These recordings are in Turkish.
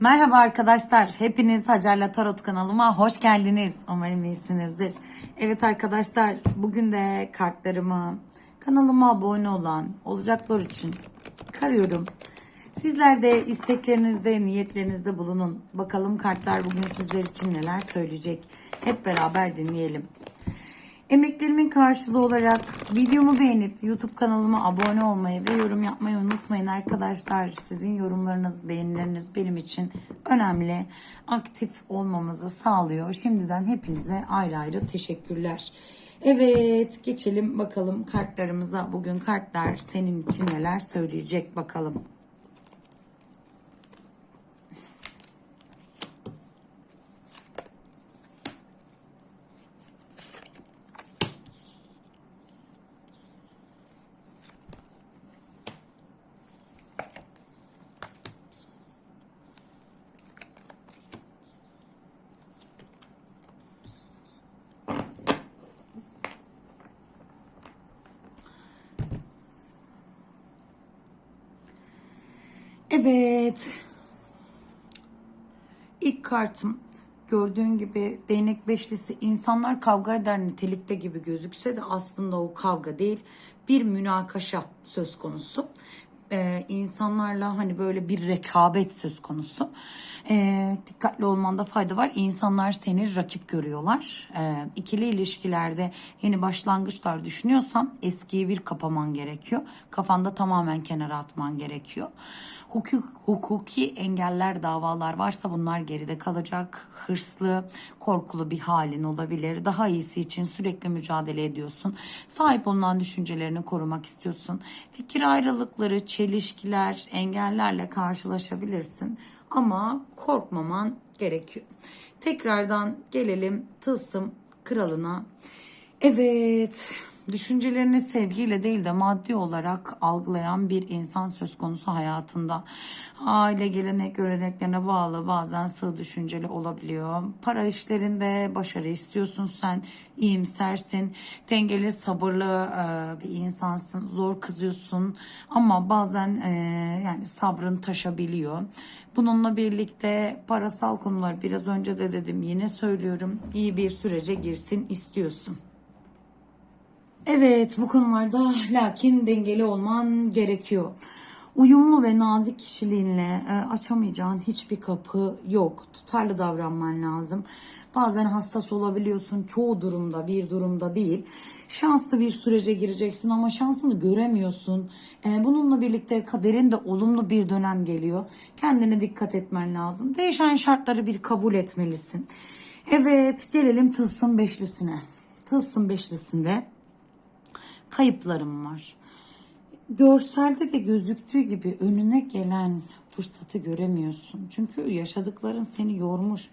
Merhaba arkadaşlar. Hepiniz Hacer'le Tarot kanalıma hoş geldiniz. Umarım iyisinizdir. Evet arkadaşlar bugün de kartlarımı kanalıma abone olan olacaklar için karıyorum. Sizler de isteklerinizde, niyetlerinizde bulunun. Bakalım kartlar bugün sizler için neler söyleyecek. Hep beraber dinleyelim. Emeklerimin karşılığı olarak videomu beğenip YouTube kanalıma abone olmayı ve yorum yapmayı unutmayın arkadaşlar. Sizin yorumlarınız, beğenileriniz benim için önemli. Aktif olmamızı sağlıyor. Şimdiden hepinize ayrı ayrı teşekkürler. Evet geçelim bakalım kartlarımıza. Bugün kartlar senin için neler söyleyecek bakalım. Evet. İlk kartım gördüğün gibi değnek beşlisi insanlar kavga eder nitelikte gibi gözükse de aslında o kavga değil bir münakaşa söz konusu. Ee, insanlarla hani böyle bir rekabet söz konusu. Ee, dikkatli olmanda fayda var. İnsanlar seni rakip görüyorlar. Ee, ikili ilişkilerde yeni başlangıçlar düşünüyorsan eskiyi bir kapaman gerekiyor. Kafanda tamamen kenara atman gerekiyor. Hukuk, hukuki engeller, davalar varsa bunlar geride kalacak. Hırslı, korkulu bir halin olabilir. Daha iyisi için sürekli mücadele ediyorsun. Sahip olunan düşüncelerini korumak istiyorsun. Fikir ayrılıkları, çelişkiler, engellerle karşılaşabilirsin. Ama korkmaman gerekiyor. Tekrardan gelelim tılsım kralına. Evet, düşüncelerini sevgiyle değil de maddi olarak algılayan bir insan söz konusu hayatında. Aile gelenek göreneklerine bağlı bazen sığ düşünceli olabiliyor. Para işlerinde başarı istiyorsun sen, iyimsersin, dengeli, sabırlı e, bir insansın, zor kızıyorsun ama bazen e, yani sabrın taşabiliyor. Bununla birlikte parasal konular biraz önce de dedim yine söylüyorum iyi bir sürece girsin istiyorsun. Evet bu konularda lakin dengeli olman gerekiyor. Uyumlu ve nazik kişiliğinle e, açamayacağın hiçbir kapı yok. Tutarlı davranman lazım. Bazen hassas olabiliyorsun. Çoğu durumda bir durumda değil. Şanslı bir sürece gireceksin ama şansını göremiyorsun. E, bununla birlikte kaderin de olumlu bir dönem geliyor. Kendine dikkat etmen lazım. Değişen şartları bir kabul etmelisin. Evet gelelim Tılsım Beşlisi'ne. Tılsım Beşlisi'nde kayıplarım var. Görselde de gözüktüğü gibi önüne gelen fırsatı göremiyorsun. Çünkü yaşadıkların seni yormuş.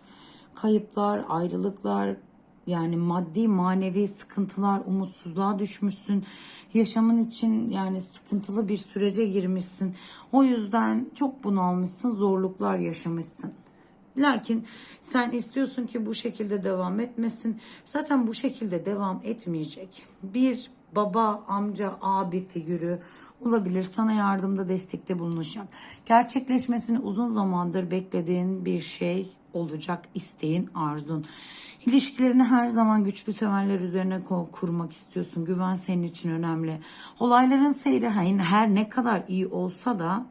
Kayıplar, ayrılıklar, yani maddi manevi sıkıntılar, umutsuzluğa düşmüşsün. Yaşamın için yani sıkıntılı bir sürece girmişsin. O yüzden çok bunalmışsın, zorluklar yaşamışsın. Lakin sen istiyorsun ki bu şekilde devam etmesin. Zaten bu şekilde devam etmeyecek. Bir baba, amca, abi figürü olabilir. Sana yardımda destekte bulunacak. Gerçekleşmesini uzun zamandır beklediğin bir şey olacak isteğin, arzun. İlişkilerini her zaman güçlü temeller üzerine kurmak istiyorsun. Güven senin için önemli. Olayların seyri her ne kadar iyi olsa da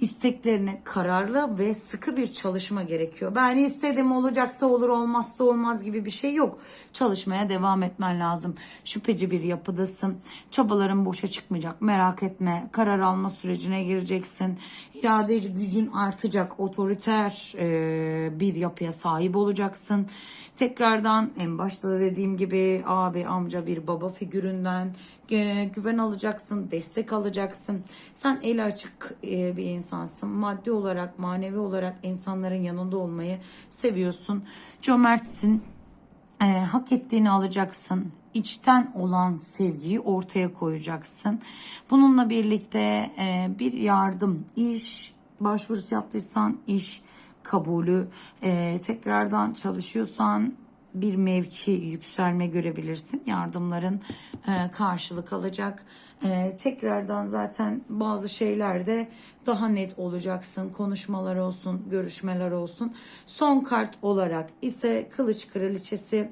isteklerine kararlı ve sıkı bir çalışma gerekiyor. Ben istedim olacaksa olur olmazsa olmaz gibi bir şey yok. Çalışmaya devam etmen lazım. Şüpheci bir yapıdasın. Çabaların boşa çıkmayacak. Merak etme. Karar alma sürecine gireceksin. İradeci gücün artacak. Otoriter e, bir yapıya sahip olacaksın. Tekrardan en başta da dediğim gibi abi, amca, bir baba figüründen e, güven alacaksın, destek alacaksın. Sen el açık e, bir insansın. Maddi olarak, manevi olarak insanların yanında olmayı seviyorsun. Cömertsin. E, hak ettiğini alacaksın. İçten olan sevgiyi ortaya koyacaksın. Bununla birlikte e, bir yardım, iş, başvurusu yaptıysan iş kabulü, e, tekrardan çalışıyorsan bir mevki yükselme görebilirsin. Yardımların e, karşılık alacak. E, tekrardan zaten bazı şeylerde daha net olacaksın. Konuşmalar olsun, görüşmeler olsun. Son kart olarak ise Kılıç Kraliçesi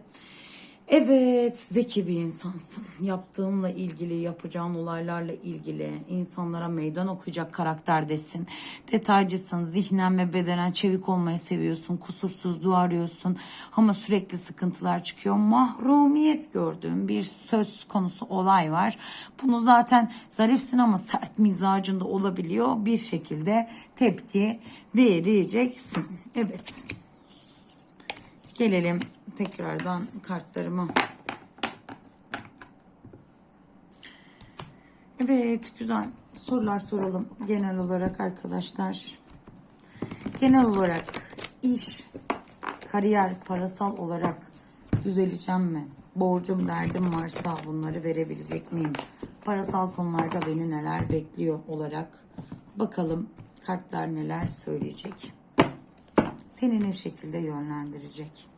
Evet, zeki bir insansın. Yaptığınla ilgili, yapacağın olaylarla ilgili insanlara meydan okuyacak karakterdesin. Detaycısın, zihnen ve bedenen çevik olmayı seviyorsun. Kusursuzluğu arıyorsun ama sürekli sıkıntılar çıkıyor. Mahrumiyet gördüğün bir söz konusu olay var. Bunu zaten zarifsin ama sert mizacında olabiliyor. Bir şekilde tepki vereceksin. Evet. Gelelim tekrardan kartlarıma. Evet güzel sorular soralım genel olarak arkadaşlar. Genel olarak iş, kariyer, parasal olarak düzeleceğim mi? Borcum, derdim varsa bunları verebilecek miyim? Parasal konularda beni neler bekliyor olarak bakalım kartlar neler söyleyecek. Seni ne şekilde yönlendirecek?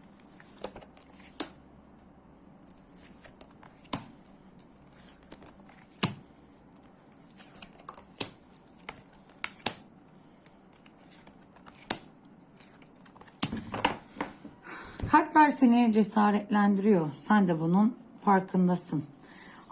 Kartlar seni cesaretlendiriyor. Sen de bunun farkındasın.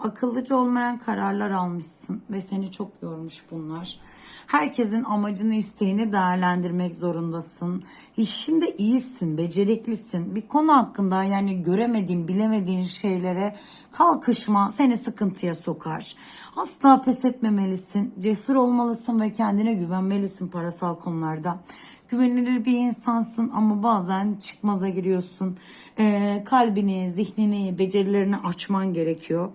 Akıllıca olmayan kararlar almışsın ve seni çok yormuş bunlar. Herkesin amacını, isteğini değerlendirmek zorundasın. İşinde iyisin, beceriklisin. Bir konu hakkında yani göremediğin, bilemediğin şeylere kalkışma seni sıkıntıya sokar. Asla pes etmemelisin. Cesur olmalısın ve kendine güvenmelisin parasal konularda güvenilir bir insansın ama bazen çıkmaza giriyorsun. Ee, kalbini, zihnini, becerilerini açman gerekiyor.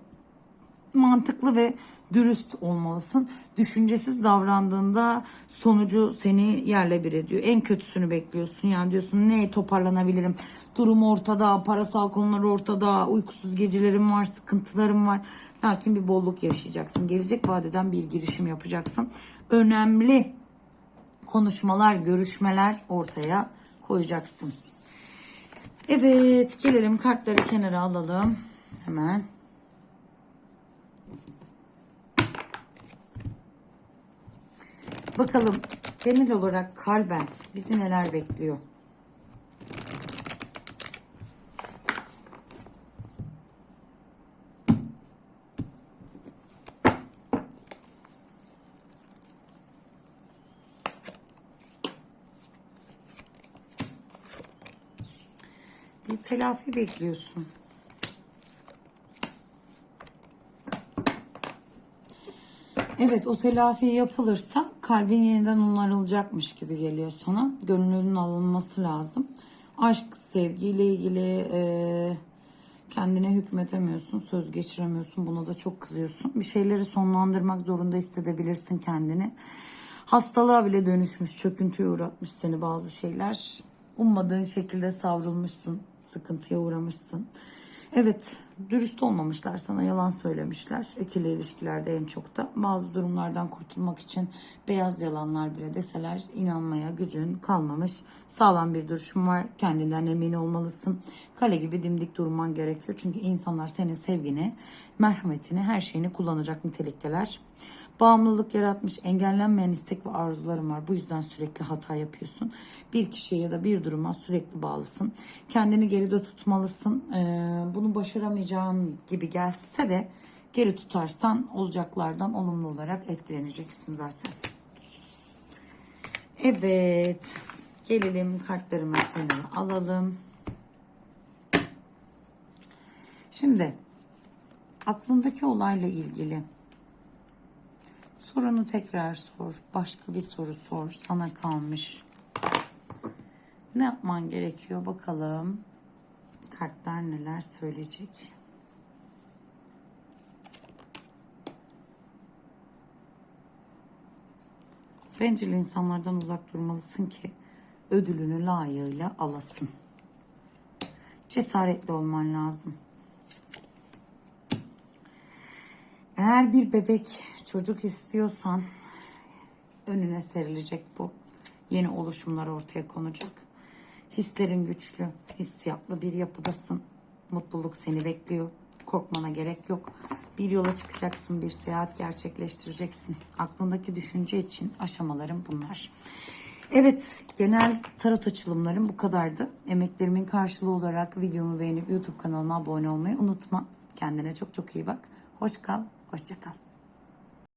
Mantıklı ve dürüst olmalısın. Düşüncesiz davrandığında sonucu seni yerle bir ediyor. En kötüsünü bekliyorsun. Yani diyorsun ne toparlanabilirim? Durum ortada, parasal konular ortada, uykusuz gecelerim var, sıkıntılarım var. Lakin bir bolluk yaşayacaksın. Gelecek vadeden bir girişim yapacaksın. Önemli konuşmalar, görüşmeler ortaya koyacaksın. Evet, gelelim kartları kenara alalım. Hemen. Bakalım genel olarak kalben bizi neler bekliyor? Bir telafi bekliyorsun. Evet o telafi yapılırsa kalbin yeniden onarılacakmış gibi geliyor sana. Gönlünün alınması lazım. Aşk, sevgiyle ilgili e, kendine hükmetemiyorsun, söz geçiremiyorsun. Buna da çok kızıyorsun. Bir şeyleri sonlandırmak zorunda hissedebilirsin kendini. Hastalığa bile dönüşmüş, çöküntüye uğratmış seni bazı şeyler. Ummadığın şekilde savrulmuşsun, sıkıntıya uğramışsın. Evet, dürüst olmamışlar sana, yalan söylemişler. İkili ilişkilerde en çok da. Bazı durumlardan kurtulmak için beyaz yalanlar bile deseler inanmaya gücün kalmamış. Sağlam bir duruşun var, kendinden emin olmalısın. Kale gibi dimdik durman gerekiyor. Çünkü insanlar senin sevgini, merhametini, her şeyini kullanacak nitelikteler. Bağımlılık yaratmış, engellenmeyen istek ve arzularım var. Bu yüzden sürekli hata yapıyorsun. Bir kişiye ya da bir duruma sürekli bağlısın. Kendini geride tutmalısın. Ee, bunu başaramayacağın gibi gelse de geri tutarsan olacaklardan olumlu olarak etkileneceksin zaten. Evet. Gelelim kartlarımı kenara alalım. Şimdi aklındaki olayla ilgili Sorunu tekrar sor. Başka bir soru sor. Sana kalmış. Ne yapman gerekiyor bakalım. Kartlar neler söyleyecek. Bencil insanlardan uzak durmalısın ki ödülünü layığıyla alasın. Cesaretli olman lazım. Eğer bir bebek çocuk istiyorsan önüne serilecek bu. Yeni oluşumlar ortaya konacak. Hislerin güçlü, hissiyatlı bir yapıdasın. Mutluluk seni bekliyor. Korkmana gerek yok. Bir yola çıkacaksın, bir seyahat gerçekleştireceksin. Aklındaki düşünce için aşamalarım bunlar. Evet, genel tarot açılımlarım bu kadardı. Emeklerimin karşılığı olarak videomu beğenip YouTube kanalıma abone olmayı unutma. Kendine çok çok iyi bak. Hoş kal, hoşça kal.